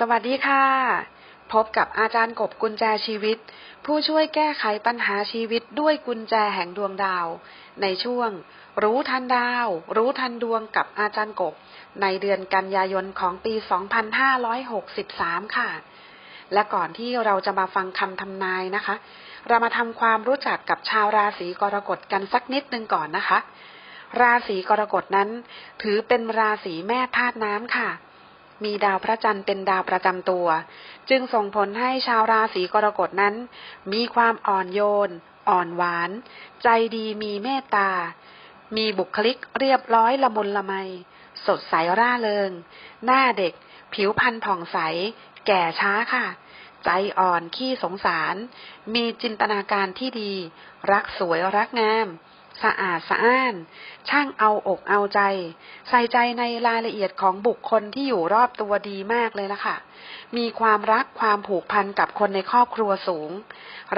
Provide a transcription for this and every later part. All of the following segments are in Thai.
สวัสดีค่ะ พบกับอาจารย์กบกุญแจชีวิต ผู้ช่วยแก้ไขปัญหาชีวิตด้วยกุญแจแห่งดวงดาว ในช่วง รู้ทันดาว รู้ทันดวงกับอาจารย์กบ ในเดือนกันยายนของปี 2563 ค่ะ และก่อนที่เราจะมาฟังคำทำนายนะคะ เรามาทำความรู้จักกับชาวราศีกรกฎกันสักนิดนึงก่อนนะคะ ราศีกรกฎนั้น ถือเป็นราศีแม่ธาตุน้ำค่ะ มีดาวพระจันทร์เป็นดาวประจำตัว จึงส่งผลให้ชาวราศีกรกฎนั้น มีความอ่อนโยน อ่อนหวาน ใจดีมีเมตตา มีบุคลิกเรียบร้อยละมุนละไม สดใสร่าเริง หน้าเด็ก ผิวพรรณผ่องใส แก่ช้าค่ะ ใจอ่อนขี้สงสาร มีจินตนาการที่ดี รักสวยรักงาม สะอาดสะอ้าน ช่างเอาอกเอาใจ ใส่ใจในรายละเอียดของบุคคลที่อยู่รอบตัวดีมากเลยละค่ะ มีความรักความผูกพันกับคนในครอบครัวสูง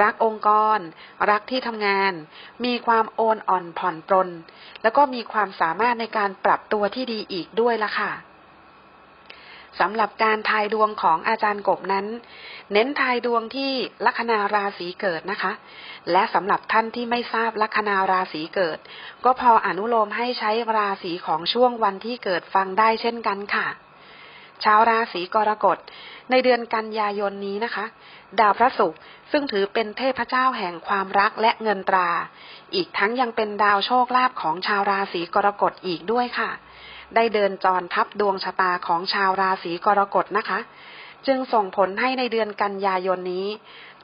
รักองค์กร รักที่ทำงาน มีความโอนอ่อนผ่อนปรนแล้วก็มีความสามารถในการปรับตัวที่ดีอีกด้วยละค่ะ สำหรับการทายดวงของอาจารย์กบนั้น เน้นทายดวงที่ลัคนาราศีเกิดนะคะ และสำหรับท่านที่ไม่ทราบลัคนาราศีเกิด ก็พออนุโลมให้ใช้ราศีของช่วงวันที่เกิดฟังได้เช่นกันค่ะชาวราศีกรกฎในเดือนกันยายนนี้นะคะ ดาวพระศุกร์ซึ่งถือเป็นเทพเจ้าแห่งความรักและเงินตรา อีกทั้งยังเป็นดาวโชคลาภของชาวราศีกรกฎอีกด้วยค่ะ ได้เดินจรทับดวงชะตาของชาวราศีกรกฎนะคะ จึงส่งผลให้ในเดือนกันยายนนี้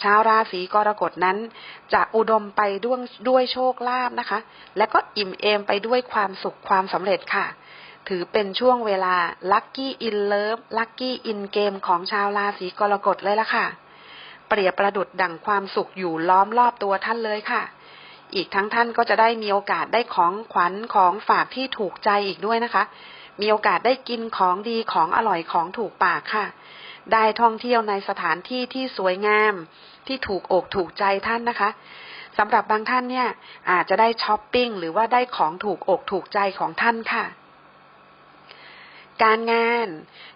ชาวราศีกรกฎนั้น จะอุดมไปด้วยด้วยโชคลาภนะคะ และก็อิ่มเอมไปด้วยความสุขความสำเร็จค่ะ ถือเป็นช่วงเวลาลัคกี้อินเลิฟลัคกี้อินเกมของชาวราศีกรกฎเลยล่ะค่ะ เปรียบประดุดดั่งความสุขอยู่ล้อมรอบตัวท่านเลยค่ะ อีกทั้งท่านก็จะได้มีโอกาสได้ของขวัญของฝากที่ถูกใจอีกด้วยนะคะ มีโอกาสได้กินของดีของอร่อยของถูกปากค่ะ ได้ท่องเที่ยวในสถานที่ที่สวยงาม ที่ถูกอกถูกใจท่านนะคะสำหรับบางท่านเนี่ย อาจจะได้ช้อปปิ้งหรือว่าได้ของถูกอกถูกใจของท่านค่ะ การงาน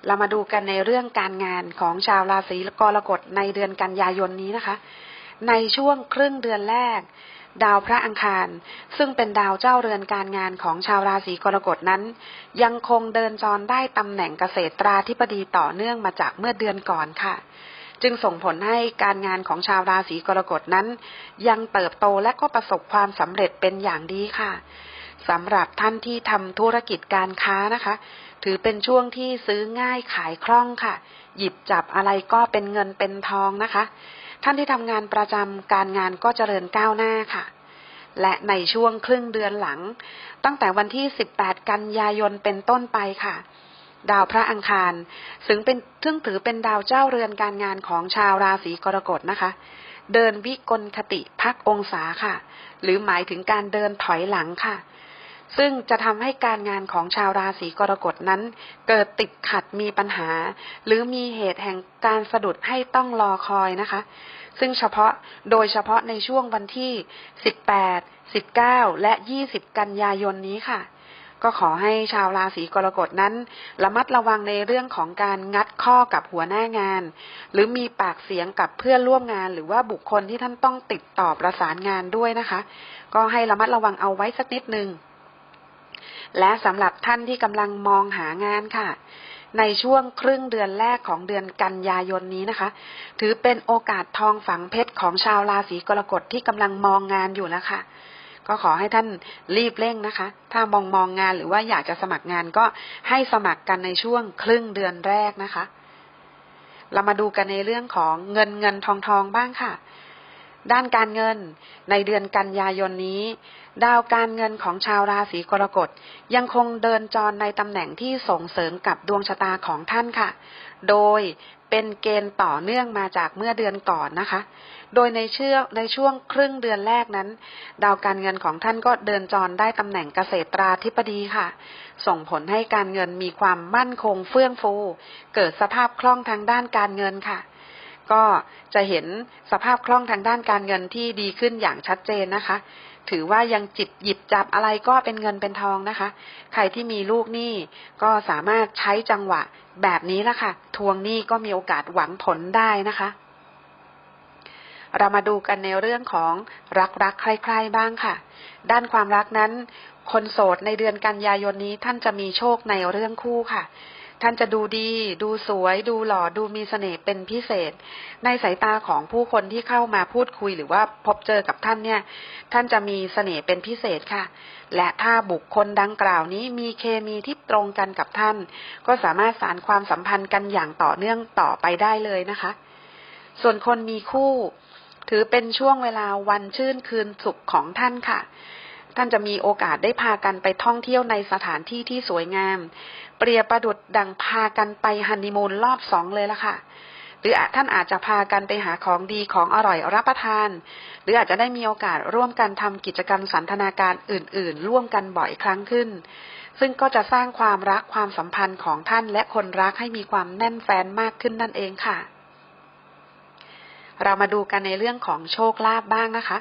เรามาดูกันในเรื่องการงานของชาวราศีกรกฎในเดือนกันยายนนี้นะคะ ในช่วงครึ่งเดือนแรก ดาวพระอังคาร ซึ่งเป็นดาวเจ้าเรือนการงานของชาวราศีกรกฎนั้น ยังคงเดินจรได้ตำแหน่งเกษตราธิบดีต่อเนื่องมาจากเมื่อเดือนก่อนค่ะ จึงส่งผลให้การงานของชาวราศีกรกฎนั้น ยังเติบโตและก็ประสบความสำเร็จเป็นอย่างดีค่ะสำหรับท่านที่ทำธุรกิจการค้านะคะ ถือเป็นช่วงที่ซื้อง่ายขายคล่องค่ะ หยิบจับอะไรก็เป็นเงินเป็นทองนะคะ ท่านที่ทำงานประจำการงานก็เจริญก้าวหน้าค่ะ และในช่วงครึ่งเดือนหลัง ตั้งแต่วันที่ 18 กันยายนเป็นต้นไปค่ะ ดาวพระอังคารซึ่งเป็นซึ่งถือเป็นดาวเจ้าเรือนการงานของชาวราศีกรกฎนะคะ เดินวิกลคติพักองศาค่ะ หรือหมายถึงการเดินถอยหลังค่ะ ซึ่งจะทำให้การงานของชาวราศีกรกฎนั้น เกิดติดขัดมีปัญหา หรือมีเหตุแห่งการสะดุดให้ต้องรอคอยนะคะ ซึ่งเฉพาะโดยเฉพาะในช่วงวันที่ 18 19 และ 20 กันยายนนี้ค่ะ ก็ขอให้ชาวราศีกรกฎนั้น ระมัดระวังในเรื่องของการงัดข้อกับหัวหน้างาน หรือมีปากเสียงกับเพื่อนร่วมงาน หรือว่าบุคคลที่ท่านต้องติดต่อประสานงานด้วยนะคะ ก็ให้ระมัดระวังเอาไว้สักนิดนึง และสำหรับท่านที่กำลังมองหางานค่ะ ในช่วงครึ่งเดือนแรกของเดือนกันยายนนี้นะคะ ถือเป็นโอกาสทองฝังเพชรของชาวราศีกรกฎที่กำลังมองงานอยู่แล้วค่ะ ก็ขอให้ท่านรีบเร่งนะคะ ถ้ามองมองงานหรือว่าอยากจะสมัครงานก็ให้สมัครกันในช่วงครึ่งเดือนแรกนะคะ เรามาดูกันในเรื่องของเงินเงินทองทองบ้างค่ะ ด้านการเงิน ในเดือนกันยายนนี้ ดาวการเงินของชาวราศีกรกฎยังคงเดินจรในตำแหน่งที่ส่งเสริมกับดวงชะตาของท่านค่ะ โดยเป็นเกณฑ์ต่อเนื่องมาจากเมื่อเดือนก่อนนะคะ โดยในเชื่อในช่วงครึ่งเดือนแรกนั้น ดาวการเงินของท่านก็เดินจรได้ตำแหน่งเกษตราธิบดีค่ะ ส่งผลให้การเงินมีความมั่นคงเฟื่องฟู เกิดสภาพคล่องทางด้านการเงินค่ะ ก็จะเห็นสภาพคล่องทางด้านการเงินที่ดีขึ้นอย่างชัดเจนนะคะ ถือว่ายังจิบหยิบจับอะไรก็เป็นเงินเป็นทองนะคะ ใครที่มีลูกหนี้ก็สามารถใช้จังหวะแบบนี้ละค่ะ ทวงหนี้ก็มีโอกาสหวังผลได้นะคะ เรามาดูกันในเรื่องของรักรักใครๆบ้างค่ะ ด้านความรักนั้น คนโสดในเดือนกันยายนนี้ท่านจะมีโชคในเรื่องคู่ค่ะ ท่านจะดูดี ดูสวย ดูหล่อ ดูมีเสน่ห์เป็นพิเศษ ในสายตาของผู้คนที่เข้ามาพูดคุยหรือว่าพบเจอกับท่านเนี่ย ท่านจะมีเสน่ห์เป็นพิเศษค่ะ และถ้าบุคคลดังกล่าวนี้มีเคมีที่ตรงกันกับท่าน ก็สามารถสารความสัมพันธ์กันอย่างต่อเนื่องต่อไปได้เลยนะคะ ส่วนคนมีคู่ ถือเป็นช่วงเวลาวันชื่นคืนสุขของท่านค่ะ ท่านจะมีโอกาสได้พากันไปท่องเที่ยวในสถานที่ที่สวยงาม เปรียบประดุดดังพากันไปฮันนีมูนรอบสองเลยละค่ะ หรือท่านอาจจะพากันไปหาของดีของอร่อยรับประทาน หรืออาจจะได้มีโอกาสร่วมกันทำกิจกรรมสันทนาการอื่น ๆ ร่วมกันบ่อยครั้งขึ้น ซึ่งก็จะสร้างความรักความสัมพันธ์ของท่านและคนรักให้มีความแน่นแฟ้นมากขึ้นนั่นเองค่ะ เรามาดูกันในเรื่องของโชคลาภบ้างนะคะ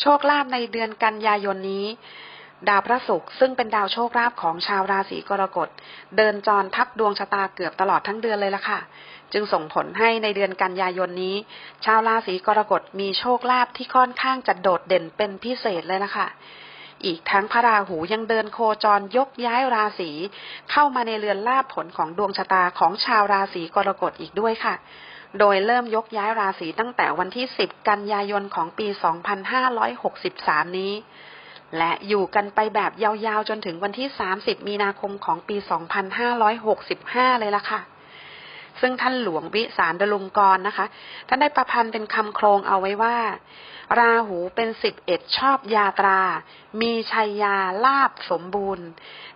โชคลาภในเดือนกันยายนนี้ ดาวพระศุกร์ซึ่งเป็นดาวโชคลาภของชาวราศีกรกฎเดินจรทับดวงชะตาเกือบตลอดทั้งเดือนเลยล่ะค่ะ จึงส่งผลให้ในเดือนกันยายนนี้ ชาวราศีกรกฎมีโชคลาภที่ค่อนข้างจะโดดเด่นเป็นพิเศษเลยล่ะค่ะอีกทั้งพระราหูยังเดินโคจรยกย้ายราศีเข้ามาในเรือนลาภผลของดวงชะตาของชาวราศีกรกฎอีกด้วยค่ะ โดยเริ่มยกย้ายราศีตั้งแต่วันที่ 10 กันยายนของปี 2563 นี้ และอยู่กันไปแบบยาวๆ จนถึงวันที่ 30 มีนาคมของปี 2565 เลยล่ะค่ะ ซึ่งท่านหลวงวิสารดลุงกรนะคะ ท่านได้ประพันธ์เป็นคำโครงเอาไว้ว่า ราหูเป็นสิบเอ็ดชอบยาตรา มีชัยยาลาบสมบูรณ์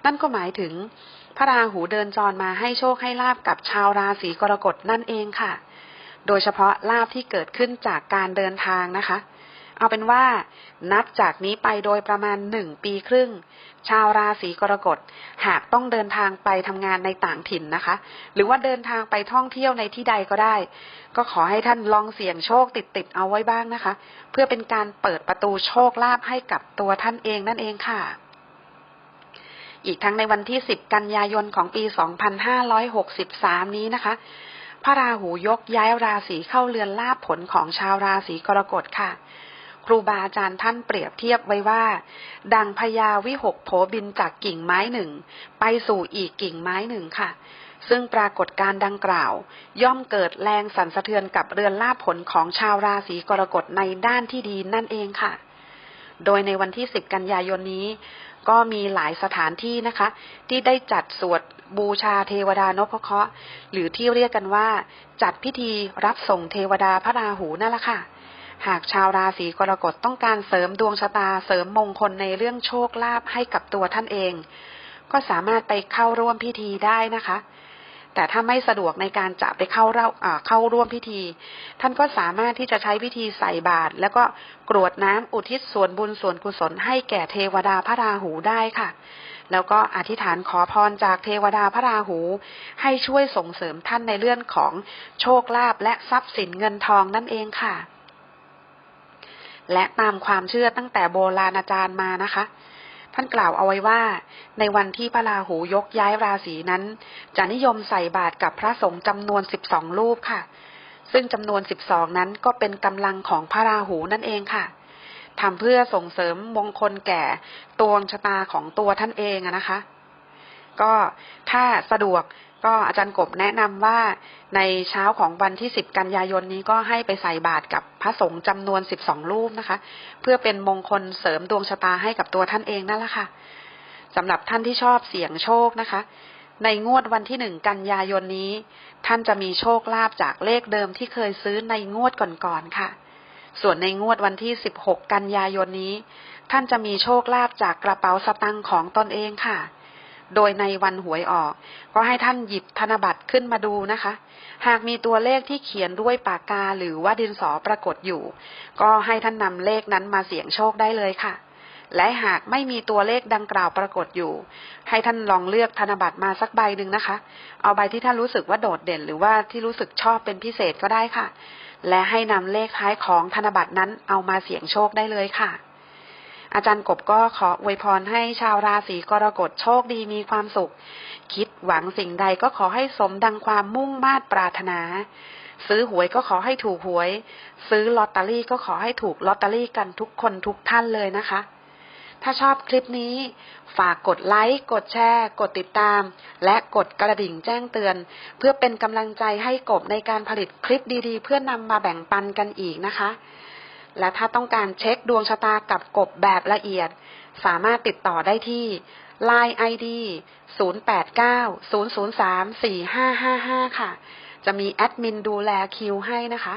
นั่นก็หมายถึงพระราหูเดินจรมาให้โชคให้ลาบกับชาวราศีกรกฎนั่นเองค่ะ โดยเฉพาะลาบที่เกิดขึ้นจากการเดินทางนะคะ เอาเป็นว่า นับจากนี้ไปโดยประมาณหนึ่งปีครึ่ง ชาวราศีกรกฎหากต้องเดินทางไปทำงานในต่างถิ่นนะคะ หรือว่าเดินทางไปท่องเที่ยวในที่ใดก็ได้ ก็ขอให้ท่านลองเสี่ยงโชคติดๆเอาไว้บ้างนะคะ เพื่อเป็นการเปิดประตูโชคลาภให้กับตัวท่านเองนั่นเองค่ะอีกทั้งในวันที่ 10 กันยายนของปี 2563 นี้นะคะ พระราหูยกย้ายราศีเข้าเรือนลาภผลของชาวราศีกรกฎค่ะ ครูบาอาจารย์ท่านเปรียบเทียบไว้ว่า ดังพญาวิหกโผบินจากกิ่งไม้หนึ่ง ไปสู่อีกกิ่งไม้หนึ่งค่ะ ซึ่งปรากฏการดังกล่าว ย่อมเกิดแรงสั่นสะเทือนกับเรือนลาภผลของชาวราศีกรกฎในด้านที่ดีนั่นเองค่ะ โดยในวันที่ 10 กันยายนนี้ ก็มีหลายสถานที่นะคะ ที่ได้จัดสวดบูชาเทวดานพเคราะห์หรือที่เรียกกันว่า จัดพิธีรับส่งเทวดาพระราหูนั่นแหละค่ะ หากชาวราศีกรกฎต้องการเสริมดวงชะตาเสริมมงคลในเรื่องโชคลาภให้กับตัวท่านเอง ก็สามารถไปเข้าร่วมพิธีได้นะคะ แต่ถ้าไม่สะดวกในการจะไปเข้าเร่าเข้าร่วมพิธี ท่านก็สามารถที่จะใช้พิธีใส่บาตรแล้วก็กรวดน้ำอุทิศส่วนบุญส่วนกุศลให้แก่เทวดาพระราหูได้ค่ะ แล้วก็อธิษฐานขอพรจากเทวดาพระราหู ให้ช่วยส่งเสริมท่านในเรื่องของโชคลาภและทรัพย์สินเงินทองนั่นเองค่ะ และตามความเชื่อตั้งแต่โบราณอาจารย์มานะคะ ท่านกล่าวเอาไว้ว่า ในวันที่พระราหูยกย้ายราศีนั้น จะนิยมใส่บาตรกับพระสงฆ์จำนวนสิบสองรูปค่ะ ซึ่งจำนวนสิบสองนั้นก็เป็นกำลังของพระราหูนั่นเองค่ะทำเพื่อส่งเสริมมงคลแก่ตวงชะตาของตัวท่านเองนะคะ ก็ถ้าสะดวก ก็อาจารย์กบแนะนำว่าในเช้าของวันที่ 10 กันยายนนี้ก็ให้ไปใส่บาตรกับพระสงฆ์จำนวน 12 รูปนะคะ เพื่อเป็นมงคลเสริมดวงชะตาให้กับตัวท่านเองนั่นแหละค่ะสำหรับท่านที่ชอบเสี่ยงโชคนะคะ ในงวดวันที่หนึ่งกันยายนนี้ ท่านจะมีโชคลาภจากเลขเดิมที่เคยซื้อในงวดก่อนๆค่ะ ส่วนในงวดวันที่ 16 กันยายนนี้ ท่านจะมีโชคลาภจากกระเป๋าสตังค์ของตนเองค่ะ โดยในวันหวยออก ก็ให้ท่านหยิบธนบัตรขึ้นมาดูนะคะ หากมีตัวเลขที่เขียนด้วยปากกาหรือว่าดินสอปรากฏอยู่ ก็ให้ท่านนำเลขนั้นมาเสี่ยงโชคได้เลยค่ะ และหากไม่มีตัวเลขดังกล่าวปรากฏอยู่ ให้ท่านลองเลือกธนบัตรมาสักใบหนึ่งนะคะ เอาใบที่ท่านรู้สึกว่าโดดเด่น หรือว่าที่รู้สึกชอบเป็นพิเศษก็ได้ค่ะ และให้นำเลขท้ายของธนบัตรนั้นเอามาเสี่ยงโชคได้เลยค่ะ อาจารย์กบก็ขออวยพรให้ชาวราศีกรกฎโชคดีมีความสุข คิดหวังสิ่งใดก็ขอให้สมดังความมุ่งมาตรปรารถนา ซื้อหวยก็ขอให้ถูกหวย ซื้อลอตเตอรี่ก็ขอให้ถูกลอตเตอรี่กันทุกคนทุกท่านเลยนะคะ ถ้าชอบคลิปนี้ ฝากกดไลค์ กดแชร์ กดติดตาม และกดกระดิ่งแจ้งเตือน เพื่อเป็นกำลังใจให้กบในการผลิตคลิปดีๆ เพื่อนำมาแบ่งปันกันอีกนะคะ และถ้าต้องการเช็คดวงชะตากับกบแบบละเอียด สามารถติดต่อได้ที่ Line ID 0890034555 ค่ะ จะมีแอดมินดูแลคิวให้นะคะ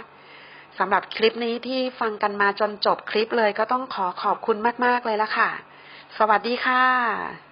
สำหรับคลิปนี้ที่ฟังกันมาจนจบคลิปเลยก็ต้องขอขอบคุณมาก ๆ เลยละค่ะ สวัสดีค่ะ